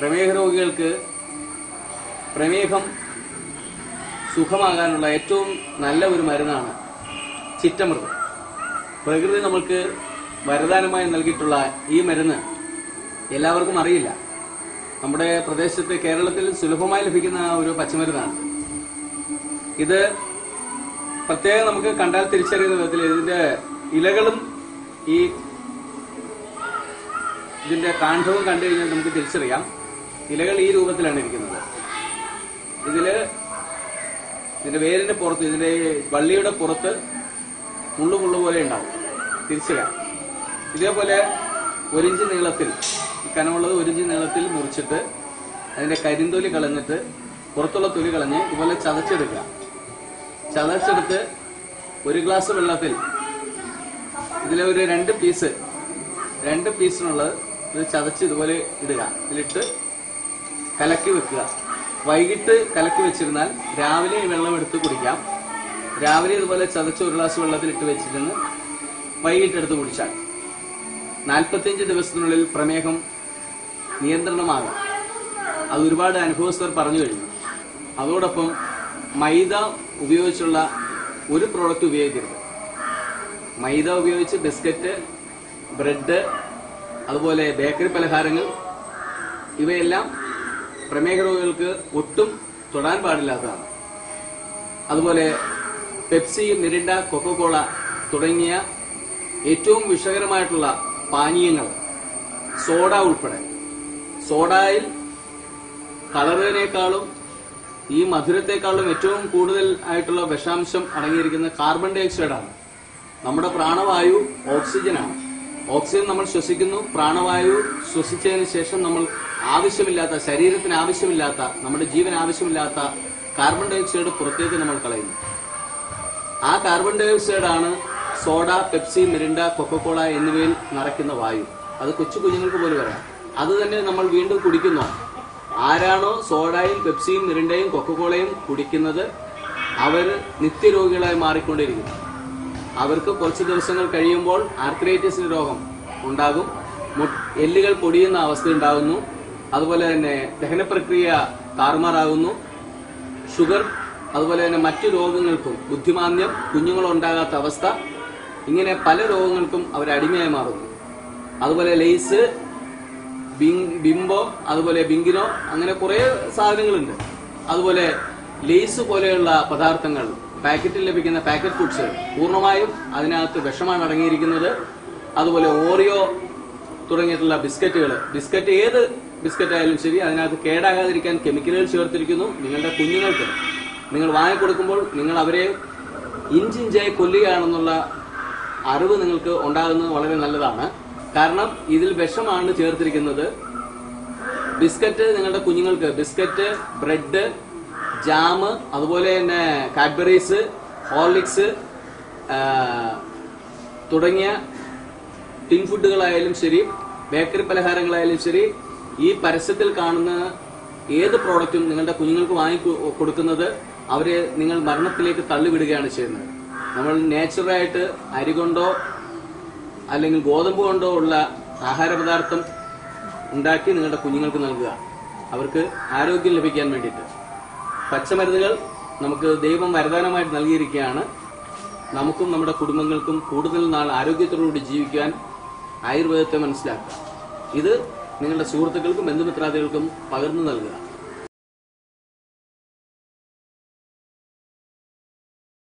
പ്രമേഹ രോഗികൾക്ക് പ്രമേഹം സുഖമാകാനുള്ള ഏറ്റവും നല്ല ഒരു മരുന്നാണ് ചിറ്റമൃതം പ്രകൃതി നമ്മൾക്ക് വരദാനമായി നൽകിയിട്ടുള്ള ഈ മരുന്ന് എല്ലാവർക്കും അറിയില്ല. നമ്മുടെ പ്രദേശത്ത് കേരളത്തിൽ സുലഭമായി ലഭിക്കുന്ന ഒരു പച്ചമരുന്നാണ്. ഇത് പ്രത്യേകം നമുക്ക് കണ്ടാൽ തിരിച്ചറിയുന്ന വിധത്തിൽ ഇതിന്റെ ഇലകളും ഈ ഇതിന്റെ കാണ്ഡവും കണ്ടു കഴിഞ്ഞാൽ നമുക്ക് തിരിച്ചറിയാം. ഇലകൾ ഈ രൂപത്തിലാണ് ഇരിക്കുന്നത്. ഇതിൽ ഇതിന്റെ വേരിന്റെ പുറത്ത് ഇതിന്റെ വള്ളിയുടെ പുറത്ത് മുള്ളു മുള്ളു പോലെ ഉണ്ടാവും. തിരിച്ചറിയാം ഇതേപോലെ ഒരിഞ്ച് നീളത്തിൽ കനമുള്ളത് ഒരിഞ്ച് നീളത്തിൽ മുറിച്ചിട്ട് അതിന്റെ കരിന്തൊലി കളഞ്ഞിട്ട് പുറത്തുള്ള തൊലി കളഞ്ഞ് ഇതുപോലെ ചതച്ചെടുക്കുക. ചതച്ചെടുത്ത് ഒരു ഗ്ലാസ് വെള്ളത്തിൽ ഇതിലെ ഒരു രണ്ട് പീസ് രണ്ട് പീസിനുള്ളത് ഇത് ചതച്ച് ഇതുപോലെ ഇടുക. ഇതിലിട്ട് കലക്കി വെക്കുക. വൈകിട്ട് കലക്കി വെച്ചിരുന്നാൽ രാവിലെ വെള്ളം എടുത്ത് കുടിക്കാം. രാവിലെ ഇതുപോലെ ചതച്ച ഒരു ഗ്ലാസ് വെള്ളത്തിൽ ഇട്ട് വെച്ചിരുന്ന് വൈകിട്ട് എടുത്ത് കുടിച്ചാൽ നാൽപ്പത്തിയഞ്ച് ദിവസത്തിനുള്ളിൽ പ്രമേഹം നിയന്ത്രണമാകാം. അത് ഒരുപാട് അനുഭവസ്ഥർ പറഞ്ഞു കഴിഞ്ഞു. അതോടൊപ്പം മൈദ ഉപയോഗിച്ചുള്ള ഒരു പ്രോഡക്റ്റ് ഉപയോഗിക്കരുത്. മൈദ ഉപയോഗിച്ച് ബിസ്ക്കറ്റ് ബ്രെഡ് അതുപോലെ ബേക്കറി പലഹാരങ്ങൾ ഇവയെല്ലാം പ്രമേഹ രോഗികൾക്ക് ഒട്ടും തൊടാൻ പാടില്ലാത്തതാണ്. അതുപോലെ പെപ്സി നിരണ്ട കൊക്കോകോള തുടങ്ങിയ ഏറ്റവും വിഷകരമായിട്ടുള്ള പാനീയങ്ങൾ സോഡ ഉൾപ്പെടെ. സോഡയിൽ കളറിനേക്കാളും ഈ മധുരത്തെക്കാളും ഏറ്റവും കൂടുതൽ ആയിട്ടുള്ള വിഷാംശം അടങ്ങിയിരിക്കുന്ന കാർബൺ ഡൈ ഓക്സൈഡാണ് നമ്മുടെ പ്രാണവായു ഓക്സിജനാണ്. ഓക്സിജൻ നമ്മൾ ശ്വസിക്കുന്നു പ്രാണവായു ശ്വസിച്ചതിന് ശേഷം നമ്മൾ ആവശ്യമില്ലാത്ത ശരീരത്തിന് ആവശ്യമില്ലാത്ത നമ്മുടെ ജീവൻ ആവശ്യമില്ലാത്ത കാർബൺ ഡയോക്സൈഡ് പുറത്തേക്ക് നമ്മൾ കളയുന്നു. ആ കാർബൺ ഡൈ ഓക്സൈഡ് ആണ് soda Pepsi Mirinda Coca Cola എന്നിവയിൽ നിറയ്ക്കുന്ന വായു. അത് കൊച്ചു കുഞ്ഞുങ്ങൾക്ക് പോലും വരാം അത് തന്നെ നമ്മൾ വീണ്ടും കുടിക്കുന്നു. ആരാണോ സോഡയും പെപ്സിയും മിരിണ്ടയും കൊക്കക്കോളയും കുടിക്കുന്നത് അവർ നിത്യരോഗികളായി മാറിക്കൊണ്ടിരിക്കുന്നു അവർക്ക് കുറച്ച് ദിവസങ്ങൾ കഴിയുമ്പോൾ ആർത്രൈറ്റിസ് രോഗം ഉണ്ടാകും. എല്ലുകൾ പൊടിയുന്ന അവസ്ഥ ഉണ്ടാകുന്നു. അതുപോലെ തന്നെ ദഹന പ്രക്രിയ താറുമാറാകുന്നു. ഷുഗർ അതുപോലെ തന്നെ മറ്റു രോഗങ്ങൾക്കും ബുദ്ധിമാന്ദ്യം കുഞ്ഞുങ്ങളുണ്ടാകാത്ത അവസ്ഥ ഇങ്ങനെ പല രോഗങ്ങൾക്കും അവർ അടിമയായി മാറുന്നു. അതുപോലെ ലെയ്സ് ബിംബോ അതുപോലെ ബിങ്കിനോ അങ്ങനെ കുറെ സാധനങ്ങളുണ്ട്. അതുപോലെ ലെയ്സ് പോലെയുള്ള പദാർത്ഥങ്ങൾ പാക്കറ്റിൽ ലഭിക്കുന്ന പാക്കറ്റ് ഫുഡ്സ് പൂർണമായും അതിനകത്ത് വിഷമാണ് അടങ്ങിയിരിക്കുന്നത്. അതുപോലെ ഓറിയോ തുടങ്ങിയിട്ടുള്ള ബിസ്ക്കറ്റുകൾ ബിസ്ക്കറ്റ് ഏത് ബിസ്ക്കറ്റ് ആയാലും ശരി അതിനകത്ത് കേടാകാതിരിക്കാൻ കെമിക്കലുകൾ ചേർത്തിരിക്കുന്നു നിങ്ങളുടെ കുഞ്ഞുങ്ങൾക്ക്. നിങ്ങൾ വാങ്ങിക്കൊടുക്കുമ്പോൾ നിങ്ങൾ അവരെ ഇഞ്ചിഞ്ചായി കൊല്ലുകയാണെന്നുള്ള അറിവ് നിങ്ങൾക്ക് ഉണ്ടാകുന്നത് വളരെ നല്ലതാണ്. കാരണം ഇതിൽ വിഷമാണ് ചേർത്തിരിക്കുന്നത്. ബിസ്ക്കറ്റ് നിങ്ങളുടെ കുഞ്ഞുങ്ങൾക്ക് ബിസ്ക്കറ്റ് ബ്രെഡ് ജാം അതുപോലെ തന്നെ കാഡ്ബറീസ് ഹോർലിക്സ് തുടങ്ങിയ ടിൻ ഫുഡുകളായാലും ശരി ബേക്കറി പലഹാരങ്ങളായാലും ശരി ഈ പരസ്യത്തിൽ കാണുന്ന ഏത് പ്രോഡക്റ്റും നിങ്ങളുടെ കുഞ്ഞുങ്ങൾക്ക് വാങ്ങി കൊടുക്കുന്നത് അവരെ നിങ്ങൾ മരണത്തിലേക്ക് തള്ളിവിടുകയാണ് ചെയ്യുന്നത്. നമ്മൾ നേച്ചുറലായിട്ട് അരി കൊണ്ടോ അല്ലെങ്കിൽ ഗോതമ്പ് കൊണ്ടോ ഉള്ള ആഹാര പദാർത്ഥം ഉണ്ടാക്കി നിങ്ങളുടെ കുഞ്ഞുങ്ങൾക്ക് നൽകുക. അവർക്ക് ആരോഗ്യം ലഭിക്കാൻ വേണ്ടിയിട്ട്. പച്ചമരുന്നുകൾ നമുക്ക് ദൈവം വരദാനമായിട്ട് നൽകിയിരിക്കുകയാണ്. നമുക്കും നമ്മുടെ കുടുംബങ്ങൾക്കും കൂടുതൽ നാൾ ആരോഗ്യത്തോടുകൂടി ജീവിക്കാൻ ആയുർവേദത്തെ മനസ്സിലാക്കുക. ഇത് നിങ്ങളുടെ സുഹൃത്തുക്കൾക്കും ബന്ധുമിത്രാദികൾക്കും പകർന്നു നൽകുക.